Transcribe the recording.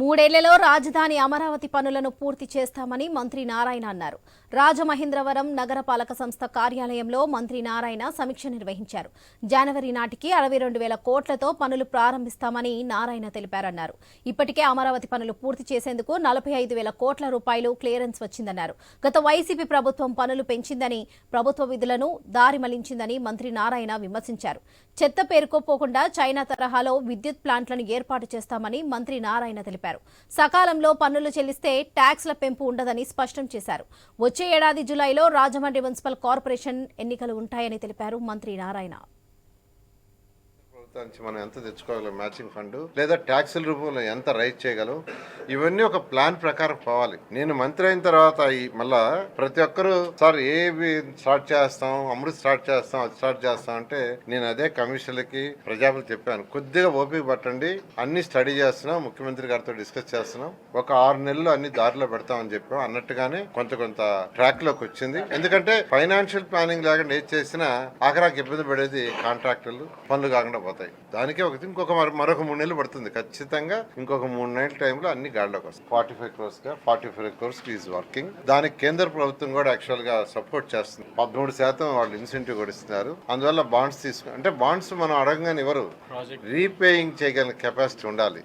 మూడేళ్ళలో రాజధాని అమరావతి పనులను పూర్తి చేస్తామని మంత్రి నారాయణ అన్నారు. రాజమహేంద్రవరం నగరపాలక సంస్థ కార్యాలయంలో మంత్రి నారాయణ సమీక్ష నిర్వహించారు. జనవరి నాటికి అరవై రెండు వేల కోట్లతో పనులు ప్రారంభిస్తామని నారాయణ తెలిపారన్నారు. ఇప్పటికే అమరావతి పనులు పూర్తి చేసేందుకు నలభై ఐదు వేల కోట్ల రూపాయలు క్లియరెన్స్ వచ్చిందన్నారు. గత వైసీపీ ప్రభుత్వం పనులు పెంచిందని ప్రభుత్వ విధులను దారి మళ్ళించిందని మంత్రి నారాయణ విమర్శించారు. చెత్త పేరుకోపోకుండా చైనా తరహాలో విద్యుత్ ప్లాంట్లను ఏర్పాటు చేస్తామని మంత్రి నారాయణ తెలిపారు. సకాలంలో పన్నులు చెల్లిస్తే ట్యాక్స్ల పెంపు ఉండదని స్పష్టం చేశారు. వచ్చే ఏడాది జులైలో రాజమండ్రి మున్సిపల్ కార్పొరేషన్ ఎన్నికలు ఉంటాయని తెలిపారు మంత్రి నారాయణ. ప్రభుత్వానికి మనం ఎంత తెచ్చుకోగలం మ్యాచింగ్ ఫండ్ లేదా ట్యాక్సుల రూపంలో ఎంత రైజ్ చేయగలం? ఇవన్నీ ఒక ప్లాన్ ప్రకారం పోవాలి. నేను మంత్రి అయిన తర్వాత మళ్ళా ప్రతి ఒక్కరు సార్ ఏవి స్టార్ట్ చేస్తాం? అమృత్ స్టార్ట్ చేస్తాం? అది స్టార్ట్ చేస్తాం? అంటే నేను అదే కమిషన్లకి ప్రజాపతి చెప్పాను. కొద్దిగా ఓపిక పట్టండి. అన్ని స్టడీ చేస్తున్నాం. ముఖ్యమంత్రి గారితో డిస్కస్ చేస్తున్నాం. ఒక ఆరు నెలలు అన్ని దారిలో పెడతామని చెప్పాం. అన్నట్టుగానే కొంత కొంత ట్రాక్లోకి వచ్చింది. ఎందుకంటే ఫైనాన్షియల్ ప్లానింగ్ లేకుండా ఏది చేసినా ఆఖరాకి ఇబ్బంది పడేది కాంట్రాక్టర్లు. పనులు కాకుండా పోతాయి. దానికే ఒకటి ఇంకొక మరొక మూడు నెలలు పడుతుంది. ఖచ్చితంగా ఇంకొక మూడు నెలల టైంలో అన్ని గాడిలోకి వస్తాయి forty five క్రోర్స్గా forty five crores is working దానికి కేంద్ర ప్రభుత్వం కూడా యాక్చువల్గా సపోర్ట్ చేస్తుంది. పదమూడు శాతం వాళ్ళు ఇన్సెంటివ్ కూడా ఇస్తున్నారు. అందువల్ల బాండ్స్ తీసుకు అంటే బాండ్స్ మనం అడగగానే ఇవ్వరు రీపేయింగ్ చేయగలిగిన కెపాసిటీ ఉండాలి.